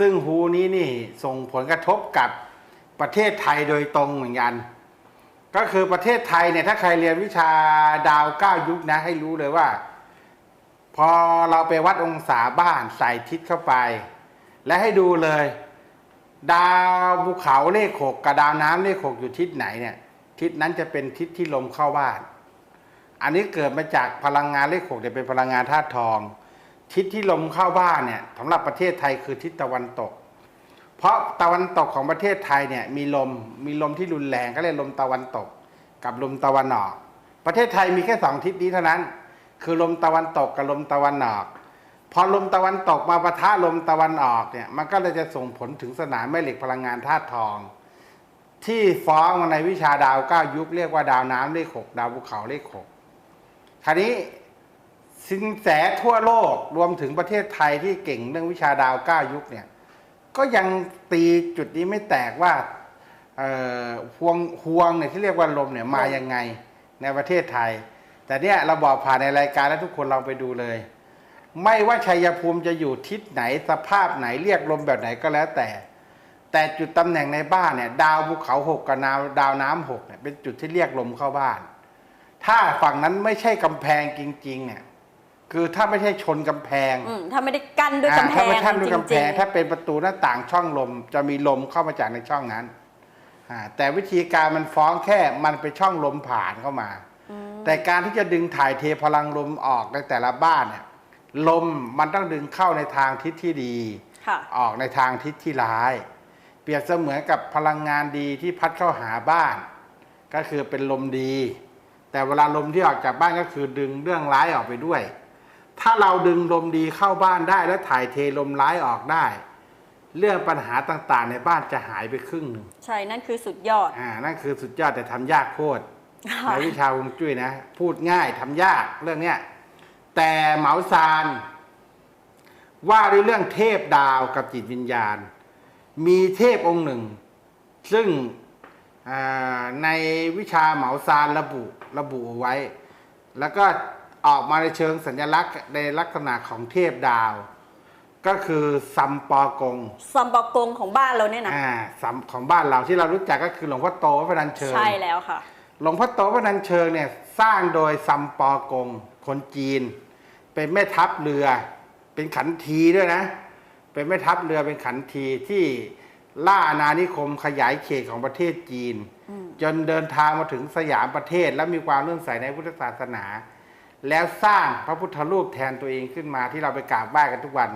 ซึ่งฮูนี้นี่ส่งผลกระทบกับประเทศไทยโดยตรงเหมือนกัน ก็คือประเทศไทยเนี่ยถ้าใครเรียนวิชาดาวเก้ายุคนะให้รู้เลยว่า พอเราไปวัดองศาบ้านใส่ทิศเข้าไป และให้ดูเลย ดาวภูเขาเลขหกกับดาวน้ำเลขหกอยู่ทิศไหนเนี่ยทิศนั้นจะเป็นทิศที่ลมเข้าบ้าน อันนี้เกิดมาจากพลังงานเลขหกเนี่ยเป็นพลังงานธาตุทอง ทิศที่ลมเข้าบ้านเนี่ยสำหรับประเทศไทยคือทิศตะวันตก เพราะตะวันตกของประเทศไทยเนี่ยมีลมมีลมที่รุนแรงก็เรียกลมตะวันตก กับลมตะวันออก ประเทศไทยมีแค่สองทิศนี้เท่านั้น คือลมตะวันตกกับลมตะวันออกพอลมตะวันตกมาปะทะลมตะวันออกเนี่ยมันก็เลยจะส่งผลถึงสนามแม่เหล็กพลังงานธาตุทอง ที่ฟ้องมาในวิชาดาวเก้ายุคเรียกว่าดาวน้ำเลขหกดาวภูเขาเลขหกคราวนี้ สินแสทั่วโลกรวมถึงประเทศไทยที่เก่งเรื่องวิชาดาวเก้ายุคเนี่ยก็ยังตีจุดนี้ไม่แตกว่าเอ่อห่วงห่วงเนี่ยที่เรียกว่าลมเนี่ยมายังไงในประเทศไทย แต่เนี่ยเราบอกผ่านในรายการแล้วทุกคนเราไปดูเลย ไม่ว่าชัยภูมิจะอยู่ทิศไหนสภาพไหนเรียกลมแบบไหนก็แล้วแต่ แต่จุดตำแหน่งในบ้านเนี่ยดาวภูเขาหกกับดาวดาวน้ำหกเนี่ยเป็นจุดที่เรียกลมเข้าบ้าน ถ้าฝั่งนั้นไม่ใช่กำแพงจริงๆเนี่ย คือถ้าไม่ใช่ชนกำแพงอืมถ้าไม่ได้กั้นด้วยกำแพอ่างถ้าไม่ท่านด้วยกำแพง จริๆ ถ้าเป็นประตูหน้าต่างช่องลม จะมีลมเข้ามาจากในช่องนั้นอ่าแต่วิธีการมันฟ้องแค่มันเป็นช่องลมผ่านเข้ามา แต่การที่จะดึงถ่ายเทพลังลมออกในแต่ละบ้านเนี่ยลมมันต้องดึงเข้าในทางทิศที่ดี ค่ะ ออกในทางทิศที่ร้าย เปรียบเสมือนกับพลังงานดีที่พัดเข้าหาบ้าน ก็คือเป็นลมดี แต่เวลาลมที่ออกจากบ้านก็คือดึงเรื่องร้ายออกไปด้วย ถ้าเราดึงลมดีเข้าบ้านได้และถ่ายเทลมร้ายออกได้ เรื่องปัญหาต่างๆ ในบ้านจะหายไปครึ่งหนึ่งใช่นั่นคือสุดยอด อ่านั่นคือสุดยอดแต่ทำยากโคตรค่ะ ในวิชาฮวงจุ้ยนะ พูดง่ายทำยากเรื่องเนี้ยแต่เหมาซานว่าด้วยเรื่องเทพดาวกับจิตวิญญาณ มีเทพองค์หนึ่ง ซึ่งอ่าในวิชาเหมาซานระบุระบุเอาไว้ แล้วก็ ออกมาในเชิงสัญลักษณ์ในลักษณะของเทพดาว ก็คือซัมปอกงซัมปอกงของบ้านเราเนี่ยนะอ่าซัมของบ้านเราที่เรารู้จักก็คือหลวงพ่อโตวัดพระนัญเชิญใช่แล้วค่ะ หลวงพ่อโตพระนันเชิงเนี่ยสร้างโดยซัมปอกงคนจีน เป็นแม่ทัพเรือ เป็นขันทีด้วยนะ เป็นแม่ทัพเรือเป็นขันทีที่ล่าอาณานิคมขยายเขตของประเทศจีน จนเดินทางมาถึงสยามประเทศและมีความเลื่อมใสในพุทธศาสนา แล้วสร้างพระพุทธรูปแทนตัวเองขึ้นมาที่เราไปกราบไหว้กันทุกวัน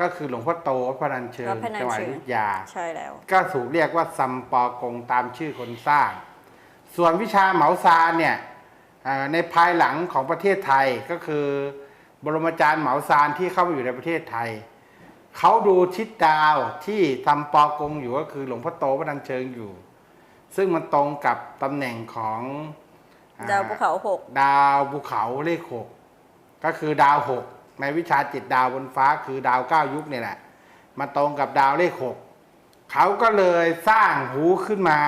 ก็คือหลวงพ่อโตวัดพระนันเชิงวัดพระนัญจังหวัดเชิองยุธยาใช่แล้ว ก็ถูกเรียกว่าซัมปอกงตามชื่อคนสร้าง ส่วนวิชาเหมาซานเนี่ยอ่าในภายหลังของประเทศไทยก็คือบรมอาจารย์เหมาซานที่เข้ามาอยู่ในประเทศไทยเขาดูทิศดาวที่ซัมปอกงอยู่ก็คือหลวงพ่อโตพระนันเชิงอยู่ ซึ่งมันตรงกับตำแหน่งของอ่ ดาวภูเขาหกดาวภูเขาเลขหกก็คือดาวหกในวิชาจิตดาวบนฟ้าคือดาวเก้ายุคเนี่ยแหละมาตรงกับดาวเลขหกเขาก็เลยสร้างหูขึ้นมา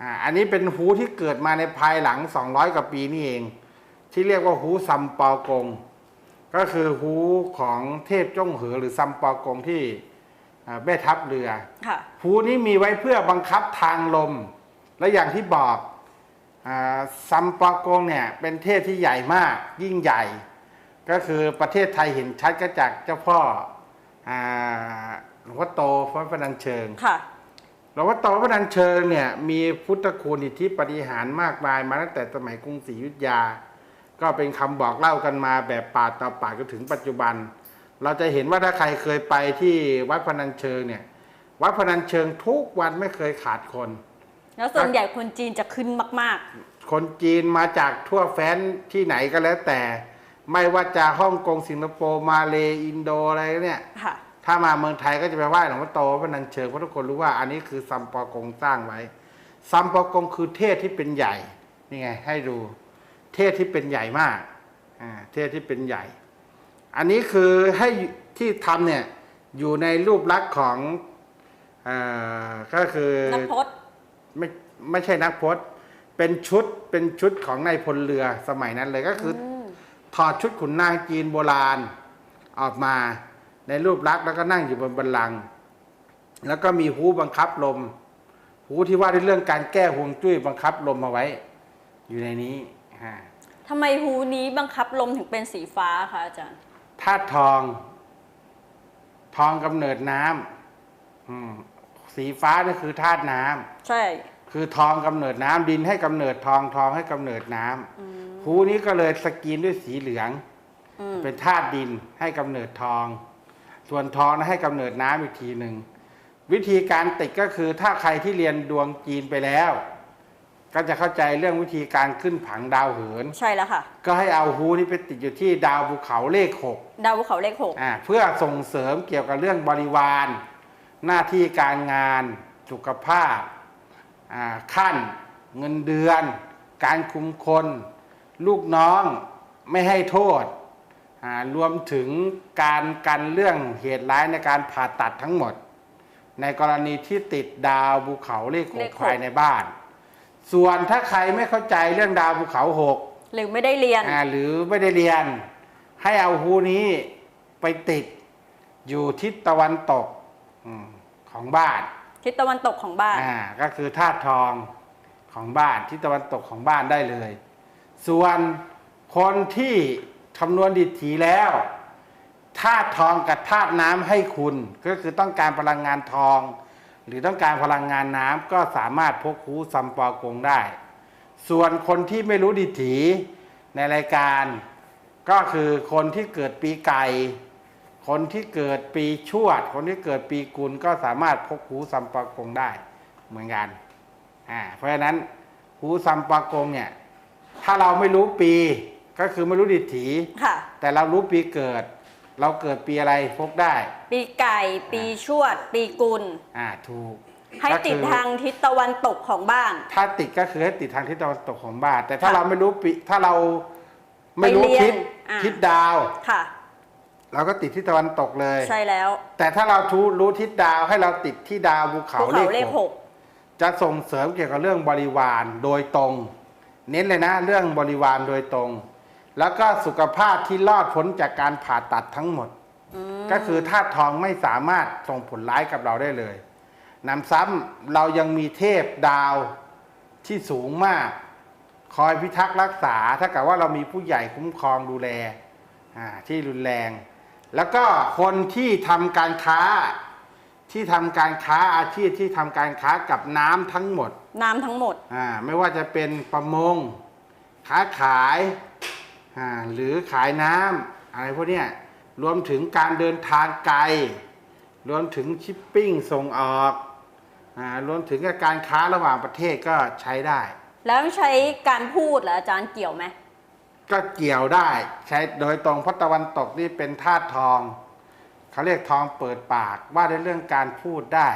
อ่าอันนี้เป็นหูที่เกิดมาในภายหลัง200กว่าปีนี่เอง ที่เรียกว่าหูซัมปอกง ก็คือหูของเทพจ้งเหอหรือซัมปอกงที่อ่าแม่ทัพเรือค่ะหูนี้มีไว้เพื่อบังคับทางลม และอย่างที่บอกอา ซัมปอกงเนี่ยเป็นเทพที่ใหญ่มากยิ่งใหญ่ ก็คือประเทศไทยเห็นชัดก็จากเจ้าพ่ออาหลวงพ่อโตพระพนัญเชิงค่ะหลวงพ่อโตพระนัญเชิงเนี่ยมีพุทธคุณอิทธิปฏิหารมากมายมาตั้งแต่สมัยกรุงศรีอยุธยา ก็เป็นคำบอกเล่ากันมาแบบปากต่อปากจนถึงปัจจุบัน เราจะเห็นว่าถ้าใครเคยไปที่วัดพนัญเชิงเนี่ยวัดพนัญเชิงทุกวันไม่เคยขาดคน แล้วส่วนใหญ่คนจีนจะขึ้นมาก คนจีนมาจากทั่วแฟนที่ไหนก็แล้วแต่ ไม่ว่าจะฮ่องกงสิงคโปร์มาเลอินโดอะไรเนี่ยๆ ค่ะ ถ้ามาเมืองไทยก็จะไปไหว้หลวงพ่อโตพระนันเชิงเพราะทุกคนรู้ว่าอันนี้คือซัมปอกงสร้างไว้ซัมปอกงคือเทศที่เป็นใหญ่นี่ไง ให้ดู เทศที่เป็นใหญ่มากอ่าเทศที่เป็นใหญ่ อันนี้คือให้ที่ทำเนี่ยอยู่ในรูปลักษณ์ของอ่าก็คือนักพจน์ ไม่ไม่ใช่นักพจน์เป็นชุดเป็นชุดของนายพลเรือสมัยนั้นเลยก็คืออมถอดชุดขุนนางจีนโบราณออกมาในรูปลักษณ์แล้วก็นั่งอยู่บนบัลลังก์แล้วก็มีหูบังคับลม หูที่ว่าในเรื่องการแก้ฮวงจุ้ยบังคับลมเอาไว้ อยู่ในนี้ฮะทำไมฮูนี้บังคับลมถึงเป็นสีฟ้าคะอาจารย์ ธาตุทอง ทองกำเนิดน้ำอืม สีฟ้านี่คือธาตุน้ำใช่ คือทองกำเนิดน้ำดินให้กำเนิดทองทองให้กำเนิดน้ำหูนี้ก็เลยสกรีนด้วยสีเหลืองอืมเป็นธาตุดินให้กำเนิดทอง ส่วนทองนั้นให้กำเนิดน้ำอีกทีหนึ่งวิธีการติดก็คือถ้าใครที่เรียนดวงจีนไปแล้ว ก็จะเข้าใจเรื่องวิธีการขึ้นผังดาวเหิน ใช่แล้วค่ะ ก็ให้เอาฮูนี้ไปติดอยู่ที่ดาวภูเขาเลขหกดาวภูเขาเลขหกอ่าเพื่อส่งเสริมเกี่ยวกับเรื่องบริวาร หน้าที่การงานสุขภาพอ่าขั้น เงินเดือน การคุมคน ลูกน้องไม่ให้โทษอ่ารวมถึงการกันเรื่องเหตุร้ายในการผ่าตัดทั้งหมด ในกรณีที่ติดดาวภูเขาเลขหเลกขหกภายในบ้าน ส่วนถ้าใครไม่เข้าใจเรื่องดาวภูเขาหกหรือไม่ได้เรียนอ่าหรือไม่ได้เรียน ให้เอาฮูนี้ไปติดอยู่ทิศตะวันตกอืม ของบ้าน ทิศตะวันตกของบ้าน อ่าก็คือธาตุทองของบ้านทิศตะวันตกของบ้านได้เลย ส่วนคนที่คำนวณดิถีแล้วธาตุทองกับธาตุน้ำให้คุณ ก็คือต้องการพลังงานทอง หรือต้องการพลังงานน้ำก็สามารถพกฮูซัมปอกงได้ ส่วนคนที่ไม่รู้ดิถีในรายการ ก็คือคนที่เกิดปีไก่ คนที่เกิดปีชวด คนที่เกิดปีกุลก็สามารถพกหูซัมปากงได้เหมือนกันอ่าเพราะฉะนั้นหูซัมปากงเนี่ยถ้าเราไม่รู้ปีก็คือไม่รู้ดิถีค่ะ แต่เรารู้ปีเกิด เราเกิดปีอะไรพกได้ ปีไก่ ปีชวด ปีกุลอ่าถูกให้ก็ติดคือทางทิศตะวันตกของบ้าน ถ้าติดก็คือให้ติดทางทิศตะวันตกของบ้าน แต่ถ้าค่ะเราไม่รู้ปีถ้าเราไม่รู้ไปเรียนทิศอ่า ทิศดาว ค่ะ เราก็ติดที่ตะวันตกเลย ใช่แล้ว แต่ถ้าเราทูรู้ทิศดาวให้เราติดที่ดาวภูเขาภูเขาเลเลขขหหกกจะส่งเสริมเกี่ยวกับเรื่องบริวารโดยตรง เน้นเลยนะเรื่องบริวารโดยตรง แล้วก็สุขภาพที่รอดพ้นจากการผ่าตัดทั้งหมด ก็คือธาตุทองไม่สามารถส่งผลร้ายกับเราได้เลยนำซ้ำเรายังมีเทพดาวที่สูงมาก คอยพิทักษ์รักษา ถ้ากับว่าเรามีผู้ใหญ่คุ้มครองดูแลอ่าที่รุนแรง แล้วก็คนที่ทำการค้าที่ทำการค้าอาชีพที่ทำการค้ากับน้ำทั้งหมด น้ำทั้งหมดอ่าไม่ว่าจะเป็นประมง ค้าขายอ่าหรือขายน้ำอะไรพวกเนี้ยรวมถึงการเดินทางไกล รวมถึงชิปปิ้งส่งออกอารวมถึงการค้าระหว่างประเทศก็ใช้ได้ แล้วใช้การพูดเหรออาจารย์เกี่ยวไหม ก็เกี่ยวได้ใช้โดยตรงเพราะตะวันตกนี่เป็นธาตุทอง เขาเรียกทองเปิดปากว่าในเรื่องการพูดได้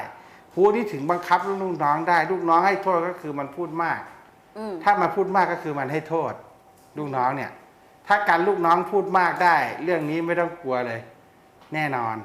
พูดที่ถึงบังคับลูกน้องได้ ลูกน้องให้โทษก็คือมันพูดมากอืมถ้ามันพูดมากก็คือมันให้โทษ ลูกน้องเนี่ย ถ้าการลูกน้องพูดมากได้ เรื่องนี้ไม่ต้องกลัวเลย แน่นอน